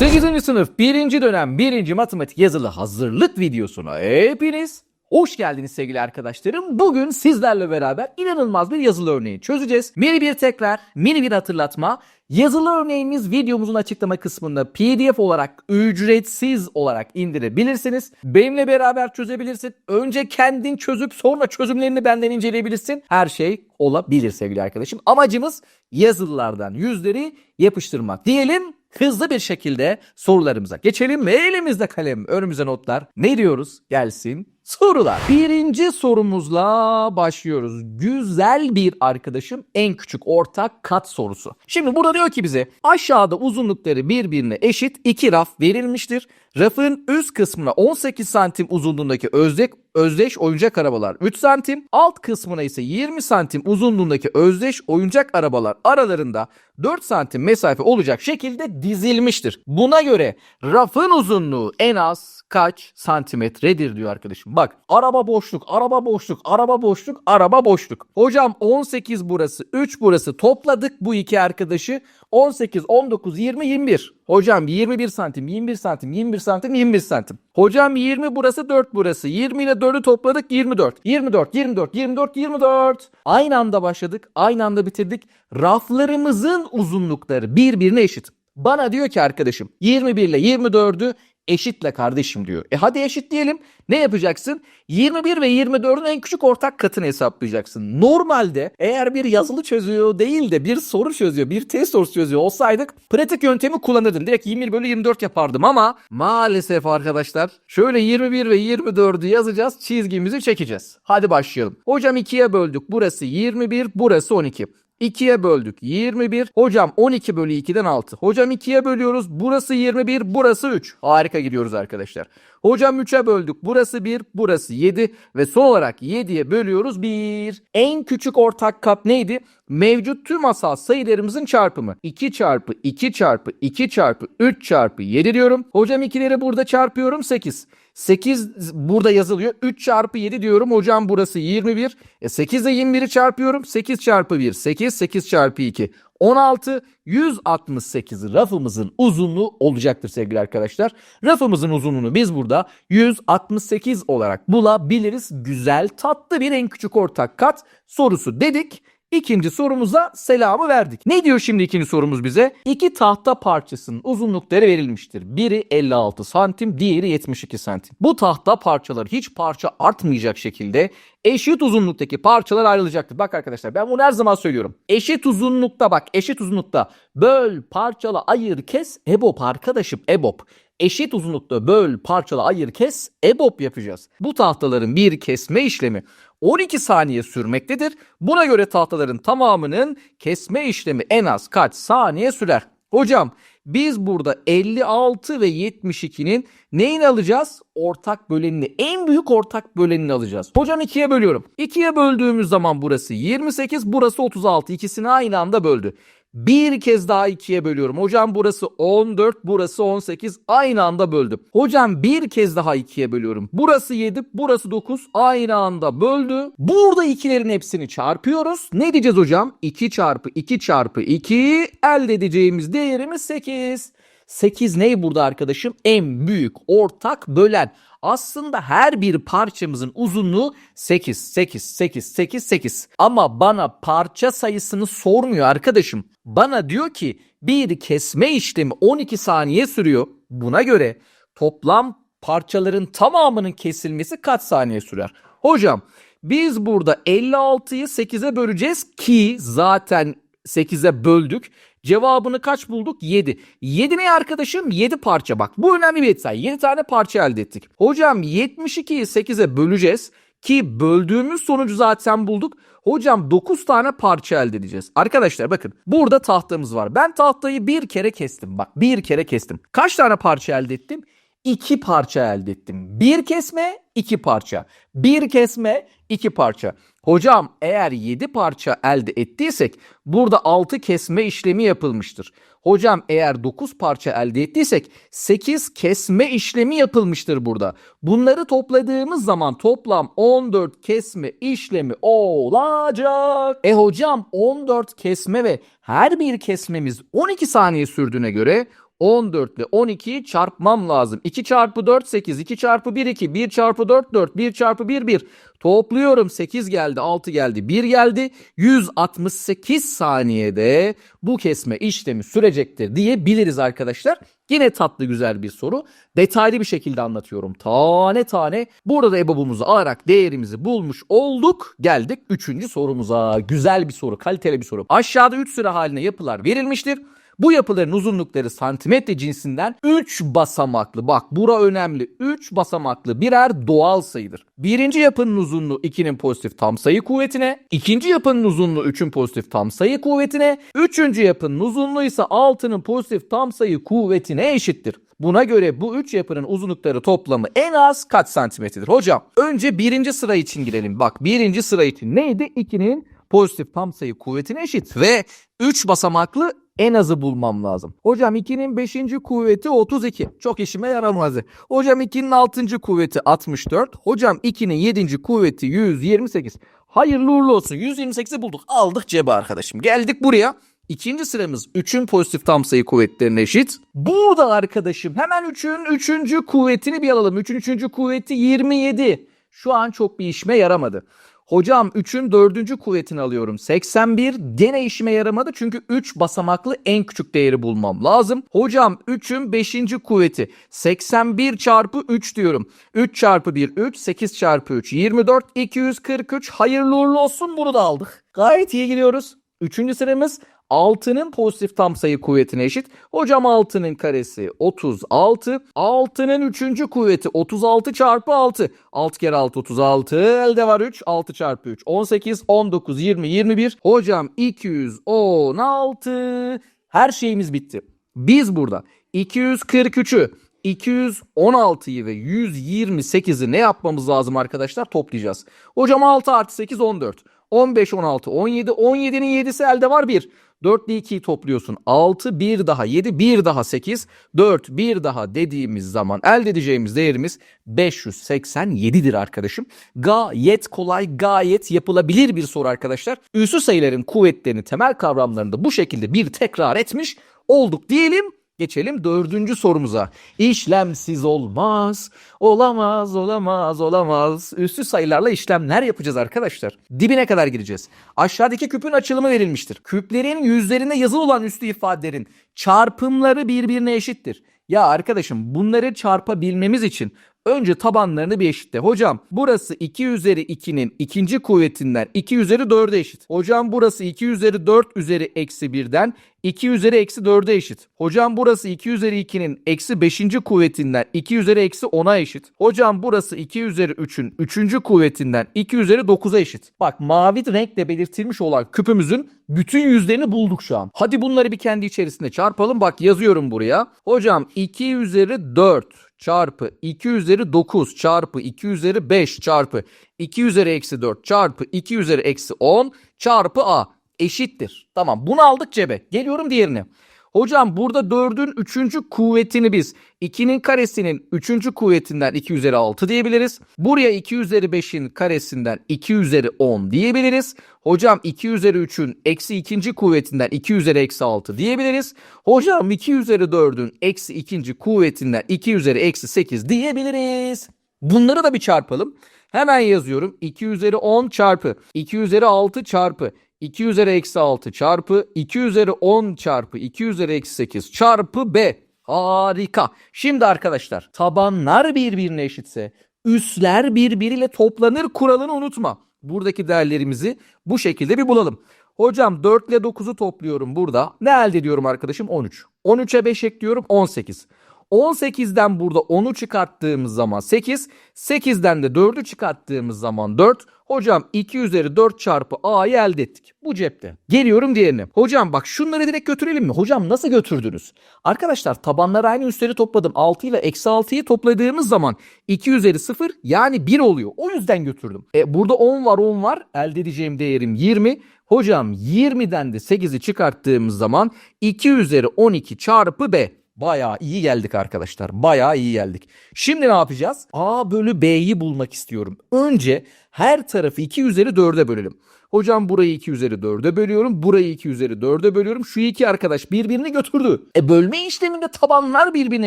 8. sınıf 1. dönem 1. matematik yazılı hazırlık videosuna hepiniz hoş geldiniz sevgili arkadaşlarım. Bugün sizlerle beraber inanılmaz bir yazılı örneği çözeceğiz. Mini bir tekrar, mini bir hatırlatma. Yazılı örneğimiz videomuzun açıklama kısmında pdf olarak ücretsiz olarak indirebilirsiniz. Benimle beraber çözebilirsin. Önce kendin çözüp sonra çözümlerini benden inceleyebilirsin. Her şey olabilir sevgili arkadaşım. Amacımız yazılılardan yüzleri yapıştırmak. Diyelim hızlı bir şekilde sorularımıza geçelim ve elimizde kalem, önümüze notlar. Ne diyoruz? Gelsin sorular. Birinci sorumuzla başlıyoruz. Güzel bir arkadaşım en küçük ortak kat sorusu. Şimdi burada diyor ki bize aşağıda uzunlukları birbirine eşit iki raf verilmiştir. Rafın üst kısmına 18 santim uzunluğundaki özdeş, özdeş oyuncak arabalar 3 santim, alt kısmına ise 20 santim uzunluğundaki özdeş oyuncak arabalar aralarında 4 santim mesafe olacak şekilde dizilmiştir. Buna göre rafın uzunluğu en az kaç santimetredir diyor arkadaşım. Bak araba boşluk, araba boşluk, araba boşluk, araba boşluk. Hocam 18 burası, 3 burası topladık bu iki arkadaşı. 18, 19, 20, 21. Hocam 21 santim, 21 santim, 21 santim, 21 santim. Hocam 20 burası 4 burası. 20 ile 4'ü topladık 24. 24, 24, 24, 24. Aynı anda başladık, aynı anda bitirdik. Raflarımızın uzunlukları birbirine eşit. Bana diyor ki arkadaşım 21 ile 24'ü eşitle kardeşim diyor. E hadi eşit diyelim. Ne yapacaksın? 21 ve 24'ün en küçük ortak katını hesaplayacaksın. Normalde eğer bir yazılı çözüyor değil de bir soru çözüyor, bir test sorusu çözüyor olsaydık pratik yöntemi kullanırdım. Direkt 21 bölü 24 yapardım ama maalesef arkadaşlar şöyle 21 ve 24'ü yazacağız, çizgimizi çekeceğiz. Hadi başlayalım. Hocam 2'ye böldük. Burası 21, burası 12. 2'ye böldük 21. Hocam 12 bölü 2'den 6. Hocam 2'ye bölüyoruz. Burası 21, burası 3. Harika gidiyoruz arkadaşlar. Hocam 3'e böldük. Burası 1, burası 7 ve son olarak 7'ye bölüyoruz 1. En küçük ortak kat neydi? Mevcut tüm asal sayılarımızın çarpımı. 2 çarpı 2 çarpı 2 çarpı 3 çarpı 7 diyorum. Hocam 2'leri burada çarpıyorum 8. 8 burada yazılıyor. 3 çarpı 7 diyorum. Hocam burası 21. E 8 ile 21'i çarpıyorum. 8 çarpı 1 8. 8 çarpı 2 16. 168 rafımızın uzunluğu olacaktır sevgili arkadaşlar. Rafımızın uzunluğunu biz burada 168 olarak bulabiliriz. Güzel tatlı bir en küçük ortak kat sorusu dedik. İkinci sorumuza selamı verdik. Ne diyor şimdi ikinci sorumuz bize? İki tahta parçasının uzunlukları verilmiştir. Biri 56 santim, diğeri 72 santim. Bu tahta parçaları hiç parça artmayacak şekilde eşit uzunluktaki parçalar ayrılacaktır. Bak arkadaşlar ben bunu her zaman söylüyorum. Eşit uzunlukta bak eşit uzunlukta böl, parçala, ayır, kes, EBOB arkadaşım EBOB eşit uzunlukta böl, parçala, ayır, kes, EBOB yapacağız. Bu tahtaların bir kesme işlemi 12 saniye sürmektedir. Buna göre tahtaların tamamının kesme işlemi en az kaç saniye sürer? Hocam biz burada 56 ve 72'nin neyini alacağız? Ortak bölenini. En büyük ortak bölenini alacağız. Hocam 2'ye bölüyorum. 2'ye böldüğümüz zaman burası 28, burası 36. İkisini aynı anda böldü. Bir kez daha ikiye bölüyorum. Hocam burası 14, burası 18. Aynı anda böldüm. Hocam bir kez daha ikiye bölüyorum. Burası 7, burası 9. Aynı anda böldü. Burada ikilerin hepsini çarpıyoruz. Ne diyeceğiz hocam? 2 çarpı 2 çarpı 2 elde edeceğimiz değerimiz 8. 8 ne burada arkadaşım? En büyük ortak bölen. Aslında her bir parçamızın uzunluğu 8, 8, 8, 8, 8. Ama bana parça sayısını sormuyor arkadaşım. Bana diyor ki bir kesme işlemi 12 saniye sürüyor. Buna göre toplam parçaların tamamının kesilmesi kaç saniye sürer? Hocam biz burada 56'yı 8'e böleceğiz ki zaten 8'e böldük. Cevabını kaç bulduk? 7. 7 ne arkadaşım? 7 parça bak. Bu önemli bir detay. 7 tane parça elde ettik. Hocam 72'yi 8'e böleceğiz. Ki böldüğümüz sonucu zaten bulduk. Hocam 9 tane parça elde edeceğiz. Arkadaşlar bakın burada tahtamız var. Ben tahtayı bir kere kestim. Bak bir kere kestim. Kaç tane parça elde ettim? 2 parça elde ettim. Bir kesme 2 parça. Bir kesme 2 parça. Hocam eğer 7 parça elde ettiysek burada 6 kesme işlemi yapılmıştır. Hocam eğer 9 parça elde ettiysek 8 kesme işlemi yapılmıştır burada. Bunları topladığımız zaman toplam 14 kesme işlemi olacak. E hocam 14 kesme ve her bir kesmemiz 12 saniye sürdüğüne göre 14 ile 12'yi çarpmam lazım. 2 çarpı 4 8. 2 çarpı 1 2. 1 çarpı 4 4. 1 çarpı 1 1. Topluyorum 8 geldi 6 geldi 1 geldi. 168 saniyede bu kesme işlemi sürecektir diyebiliriz arkadaşlar. Yine tatlı güzel bir soru. Detaylı bir şekilde anlatıyorum. Tane tane. Burada da EBOB'umuzu alarak değerimizi bulmuş olduk. Geldik 3. sorumuza. Güzel bir soru, kaliteli bir soru. Aşağıda 3 sıra haline yapılar verilmiştir. Bu yapıların uzunlukları santimetre cinsinden 3 basamaklı. Bak bura önemli. 3 basamaklı birer doğal sayıdır. Birinci yapının uzunluğu 2'nin pozitif tam sayı kuvvetine. ikinci yapının uzunluğu 3'ün pozitif tam sayı kuvvetine. Üçüncü yapının uzunluğu ise 6'nın pozitif tam sayı kuvvetine eşittir. Buna göre bu üç yapının uzunlukları toplamı en az kaç santimetredir? Hocam önce birinci sıra için girelim. Bak birinci sıra için neydi? 2'nin pozitif tam sayı kuvvetine eşit. Ve 3 basamaklı en azı bulmam lazım. Hocam 2'nin 5. kuvveti 32. Çok işime yaramaz. Hocam 2'nin 6. kuvveti 64. Hocam 2'nin 7. kuvveti 128. Hayırlı uğurlu olsun. 128'i bulduk. Aldık cebe arkadaşım. Geldik buraya. İkinci sıramız 3'ün pozitif tam sayı kuvvetlerine eşit. Burada arkadaşım hemen 3'ün 3. kuvvetini bir alalım. 3'ün 3. kuvveti 27. Şu an çok bir işime yaramadı. Hocam 3'ün 4. kuvvetini alıyorum. 81 gene işime yaramadı çünkü 3 basamaklı en küçük değeri bulmam lazım. Hocam 3'ün 5. kuvveti 81 çarpı 3 diyorum. 3 çarpı 1 3 8 çarpı 3 24 243 hayırlı uğurlu olsun bunu da aldık. Gayet iyi gidiyoruz. Üçüncü sıramız 6'nın pozitif tam sayı kuvvetine eşit. Hocam 6'nın karesi 36. 6'nın 3. kuvveti 36 çarpı 6. 6 kere 6 36. Elde var 3. 6 çarpı 3 18. 19 20 21. Hocam 216. Her şeyimiz bitti. Biz burada 243'ü 216'yı ve 128'i ne yapmamız lazım arkadaşlar? Toplayacağız. Hocam 6 artı 8 14. 15, 16, 17. 17'nin 7'si elde var 1. 4 ile 2'yi topluyorsun. 6, 1 daha 7, 1 daha 8, 4, 1 daha dediğimiz zaman elde edeceğimiz değerimiz 587'dir arkadaşım. Gayet kolay, gayet yapılabilir bir soru arkadaşlar. Üssü sayıların kuvvetlerini, temel kavramlarını da bu şekilde bir tekrar etmiş olduk diyelim. Geçelim dördüncü sorumuza. İşlemsiz olmaz, olamaz, olamaz, olamaz. Üstü sayılarla işlemler yapacağız arkadaşlar. Dibine kadar gireceğiz. Aşağıdaki küpün açılımı verilmiştir. Küplerin yüzlerinde yazılı olan üstü ifadelerin çarpımları birbirine eşittir. Ya arkadaşım bunları çarpabilmemiz için önce tabanlarını bir eşitle. Hocam burası 2 üzeri 2'nin ikinci kuvvetinden 2 üzeri 4'e eşit. Hocam burası 2 üzeri 4 üzeri eksi 1'den 2 üzeri eksi 4'e eşit. Hocam burası 2 üzeri 2'nin eksi 5. kuvvetinden 2 üzeri eksi 10'a eşit. Hocam burası 2 üzeri 3'ün 3. kuvvetinden 2 üzeri 9'a eşit. Bak mavi renkle belirtilmiş olan küpümüzün bütün yüzlerini bulduk şu an. Hadi bunları bir kendi içerisinde çarpalım. Bak yazıyorum buraya. Hocam 2 üzeri 4 çarpı 2 üzeri 9 çarpı 2 üzeri 5 çarpı 2 üzeri eksi 4 çarpı 2 üzeri eksi 10 çarpı a eşittir. Tamam bunu aldık cebe. Geliyorum diğerine. Hocam burada 4'ün 3. kuvvetini biz 2'nin karesinin 3. kuvvetinden 2 üzeri 6 diyebiliriz. Buraya 2 üzeri 5'in karesinden 2 üzeri 10 diyebiliriz. Hocam 2 üzeri 3'ün eksi 2. kuvvetinden 2 üzeri eksi 6 diyebiliriz. Hocam 2 üzeri 4'ün eksi 2. kuvvetinden 2 üzeri eksi 8 diyebiliriz. Bunları da bir çarpalım. Hemen yazıyorum. 2 üzeri 10 çarpı 2 üzeri 6 çarpı 2 üzeri eksi 6 çarpı 2 üzeri 10 çarpı 2 üzeri eksi 8 çarpı b. Harika. Şimdi arkadaşlar tabanlar birbirine eşitse üsler birbiriyle toplanır kuralını unutma. Buradaki değerlerimizi bu şekilde bir bulalım. Hocam 4 ile 9'u topluyorum burada. Ne elde ediyorum arkadaşım? 13. 13'e 5 ekliyorum 18. 18'den burada 10'u çıkarttığımız zaman 8. 8'den de 4'ü çıkarttığımız zaman 4. Hocam 2 üzeri 4 çarpı a'yı elde ettik. Bu cepte. Geliyorum diğerine. Hocam bak şunları direkt götürelim mi? Hocam nasıl götürdünüz? Arkadaşlar tabanlar aynı üstleri topladım. 6 ile eksi 6'yı topladığımız zaman 2 üzeri 0 yani 1 oluyor. O yüzden götürdüm. E, burada 10 var 10 var. Elde edeceğim değerim 20. Hocam 20'den de 8'i çıkarttığımız zaman 2 üzeri 12 çarpı b. Bayağı iyi geldik arkadaşlar. Bayağı iyi geldik. Şimdi ne yapacağız? A bölü B'yi bulmak istiyorum. Önce her tarafı 2 üzeri 4'e bölelim. Hocam burayı 2 üzeri 4'e bölüyorum. Burayı 2 üzeri 4'e bölüyorum. Şu iki arkadaş birbirini götürdü. E bölme işleminde tabanlar birbirine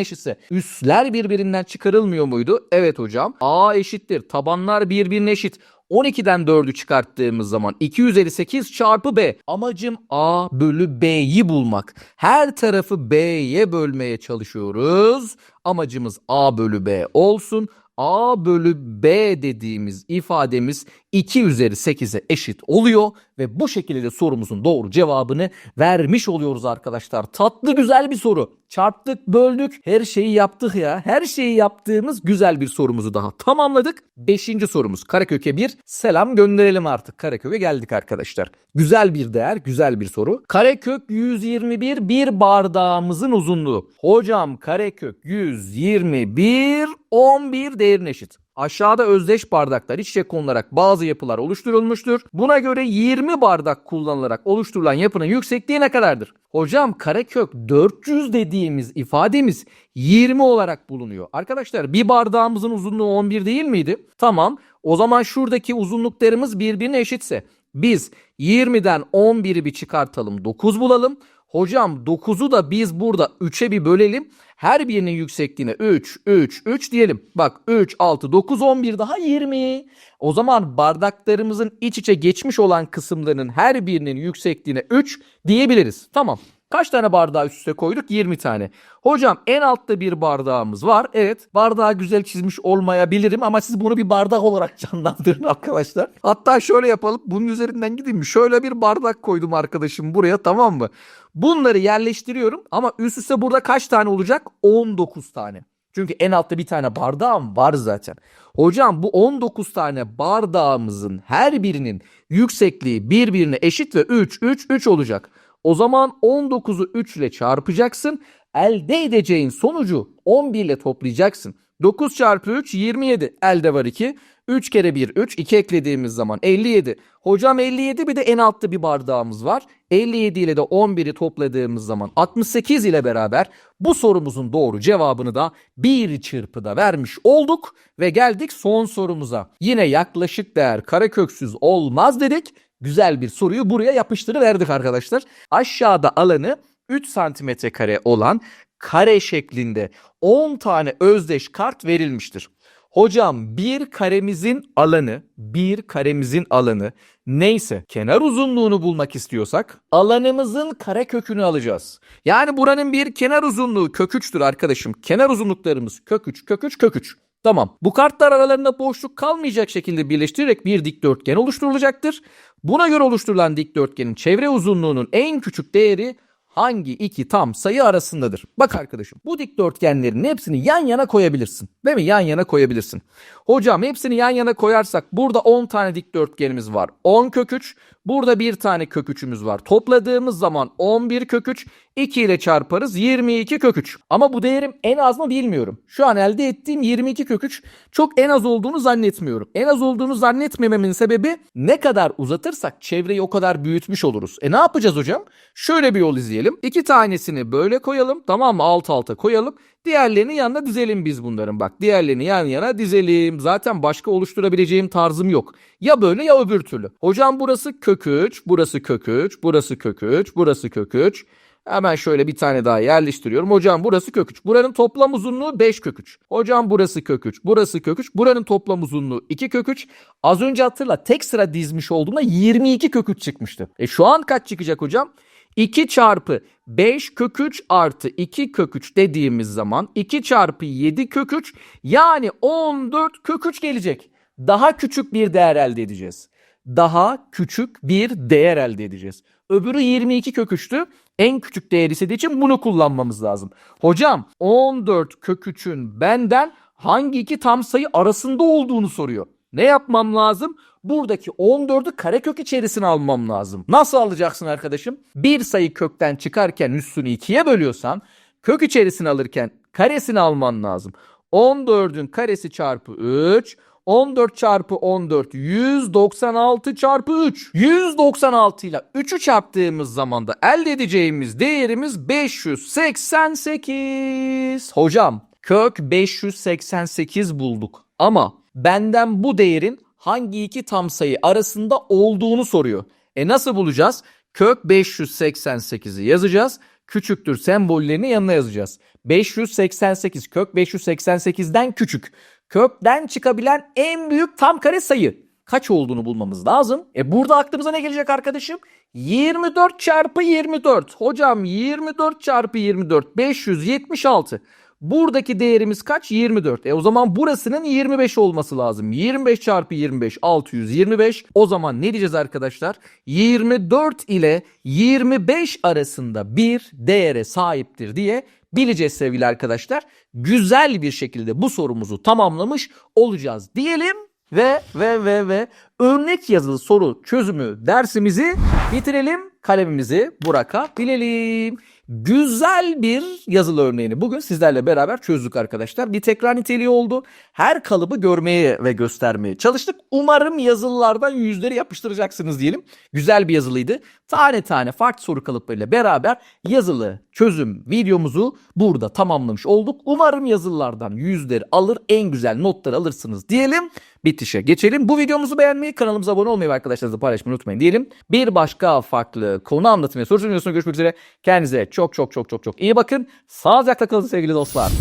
eşitse üstler birbirinden çıkarılmıyor muydu? Evet hocam. A eşittir. Tabanlar birbirine eşit. 12'den 4'ü çıkarttığımız zaman 2 üzeri 8 çarpı B. Amacım A bölü B'yi bulmak. Her tarafı B'ye bölmeye çalışıyoruz. Amacımız A bölü B olsun. A bölü B dediğimiz ifademiz 2 üzeri 8'e eşit oluyor ve bu şekilde de sorumuzun doğru cevabını vermiş oluyoruz arkadaşlar. Tatlı güzel bir soru. Çarptık, böldük, her şeyi yaptık ya. Her şeyi yaptığımız güzel bir sorumuzu daha tamamladık. Beşinci sorumuz Karakök'e bir selam gönderelim artık. Karakök'e geldik arkadaşlar. Güzel bir değer, güzel bir soru. Karekök 121 bir bardağımızın uzunluğu. Hocam karekök 121 11 değerine eşit. Aşağıda özdeş bardaklar iç içe konularak bazı yapılar oluşturulmuştur. Buna göre 20 bardak kullanılarak oluşturulan yapının yüksekliği ne kadardır? Hocam karekök 400 dediğimiz ifademiz 20 olarak bulunuyor. Arkadaşlar bir bardağımızın uzunluğu 11 değil miydi? Tamam. O zaman şuradaki uzunluklarımız birbirine eşitse biz 20'den 11'i bir çıkartalım 9 bulalım. Hocam 9'u da biz burada 3'e bir bölelim. Her birinin yüksekliğine 3, 3, 3 diyelim. Bak 3, 6, 9, 11 daha 20. O zaman bardaklarımızın iç içe geçmiş olan kısımlarının her birinin yüksekliğine 3 diyebiliriz. Tamam. Kaç tane bardağı üst üste koyduk? 20 tane. Hocam en altta bir bardağımız var. Evet bardağı güzel çizmiş olmayabilirim ama siz bunu bir bardak olarak canlandırın arkadaşlar. Hatta şöyle yapalım. Bunun üzerinden gideyim mi? Şöyle bir bardak koydum arkadaşım buraya tamam mı? Bunları yerleştiriyorum ama üst üste burada kaç tane olacak? 19 tane. Çünkü en altta bir tane bardağım var zaten. Hocam bu 19 tane bardağımızın her birinin yüksekliği birbirine eşit ve 3, 3, 3 olacak. O zaman 19'u 3 ile çarpacaksın. Elde edeceğin sonucu 11 ile toplayacaksın. 9 çarpı 3 27. Elde var 2. 3 kere 1 3. 2 eklediğimiz zaman 57. Hocam 57 bir de en altta bir bardağımız var. 57 ile de 11'i topladığımız zaman 68 ile beraber bu sorumuzun doğru cevabını da bir çırpıda vermiş olduk. Ve geldik son sorumuza. Yine yaklaşık değer kareköksüz olmaz dedik. Güzel bir soruyu buraya yapıştırıverdik arkadaşlar. Aşağıda alanı 3 santimetre kare olan kare şeklinde 10 tane özdeş kart verilmiştir. Hocam bir karemizin alanı, bir karemizin alanı neyse kenar uzunluğunu bulmak istiyorsak alanımızın kare kökünü alacağız. Yani buranın bir kenar uzunluğu kök 3'tür arkadaşım. Kenar uzunluklarımız kök 3, kök 3, kök 3. Tamam. Bu kartlar aralarında boşluk kalmayacak şekilde birleştirerek bir dikdörtgen oluşturulacaktır. Buna göre oluşturulan dikdörtgenin çevre uzunluğunun en küçük değeri hangi iki tam sayı arasındadır? Bak arkadaşım bu dikdörtgenlerin hepsini yan yana koyabilirsin. Değil mi? Yan yana koyabilirsin. Hocam hepsini yan yana koyarsak burada 10 tane dikdörtgenimiz var. 10 kök 3. Burada bir tane kök 3'ümüz var. Topladığımız zaman 11 kök 3. 2 ile çarparız 22 kök 3. Ama bu değerim en az mı bilmiyorum. Şu an elde ettiğim 22 kök 3 çok en az olduğunu zannetmiyorum. En az olduğunu zannetmememin sebebi ne kadar uzatırsak çevreyi o kadar büyütmüş oluruz. E ne yapacağız hocam? Şöyle bir yol izleyelim. İki tanesini böyle koyalım. Tamam mı? Alt alta koyalım. Diğerlerini yanına dizelim biz bunların. Bak diğerlerini yan yana dizelim. Zaten başka oluşturabileceğim tarzım yok. Ya böyle ya öbür türlü. Hocam burası kök 3, burası kök 3, burası kök 3, burası kök 3. Hemen şöyle bir tane daha yerleştiriyorum. Hocam burası kök 3. Buranın toplam uzunluğu 5 kök 3. Hocam burası kök 3. Burası kök 3. Buranın toplam uzunluğu 2 kök 3. Az önce hatırla tek sıra dizmiş olduğumda 22 kök 3 çıkmıştı. E şu an kaç çıkacak hocam? 2 çarpı 5 kök 3 artı 2 kök 3 dediğimiz zaman 2 çarpı 7 kök 3 yani 14 kök 3 gelecek. Daha küçük bir değer elde edeceğiz. Daha küçük bir değer elde edeceğiz. Öbürü 22 kök 3'tü. En küçük değer istediği için bunu kullanmamız lazım. Hocam 14 kök 3'ün benden hangi iki tam sayı arasında olduğunu soruyor. Ne yapmam lazım? Buradaki 14'ü karekök içerisine almam lazım. Nasıl alacaksın arkadaşım? Bir sayı kökten çıkarken üstünü ikiye bölüyorsan kök içerisine alırken karesini alman lazım. 14'ün karesi çarpı 3 14 çarpı 14 196 çarpı 3. 196 ile 3'ü çarptığımız zaman da elde edeceğimiz değerimiz 588. Hocam kök 588 bulduk ama benden bu değerin hangi iki tam sayı arasında olduğunu soruyor. E nasıl bulacağız? Kök 588'i yazacağız. Küçüktür sembollerini yanına yazacağız. 588 kök 588'den küçük. Kökten çıkabilen en büyük tam kare sayı. Kaç olduğunu bulmamız lazım. E burada aklımıza ne gelecek arkadaşım? 24 çarpı 24. Hocam 24 çarpı 24 576. Buradaki değerimiz kaç? 24. E o zaman burasının 25 olması lazım. 25 çarpı 25 625. O zaman ne diyeceğiz arkadaşlar? 24 ile 25 arasında bir değere sahiptir diye bileceğiz sevgili arkadaşlar. Güzel bir şekilde bu sorumuzu tamamlamış olacağız diyelim. Ve ve ve ve örnek yazılı soru çözümü dersimizi bitirelim. Kalemimizi Burak'a bilelim. Güzel bir yazılı örneğini bugün sizlerle beraber çözdük arkadaşlar. Bir tekrar niteliği oldu. Her kalıbı görmeye ve göstermeye çalıştık. Umarım yazılılardan yüzleri yapıştıracaksınız diyelim. Güzel bir yazılıydı. Tane tane farklı soru kalıplarıyla beraber yazılı çözüm videomuzu burada tamamlamış olduk. Umarım yazılılardan yüzleri alır en güzel notları alırsınız diyelim. Bitişe geçelim. Bu videomuzu beğenmeyi, kanalımıza abone olmayı ve arkadaşlarınızla paylaşmayı unutmayın diyelim. Bir başka farklı konu anlatımı soru videosunda görüşmek üzere. Kendinize çok çok çok çok çok iyi bakın. Sağlıcakla kalın sevgili dostlar.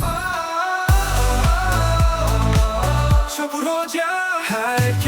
Herkes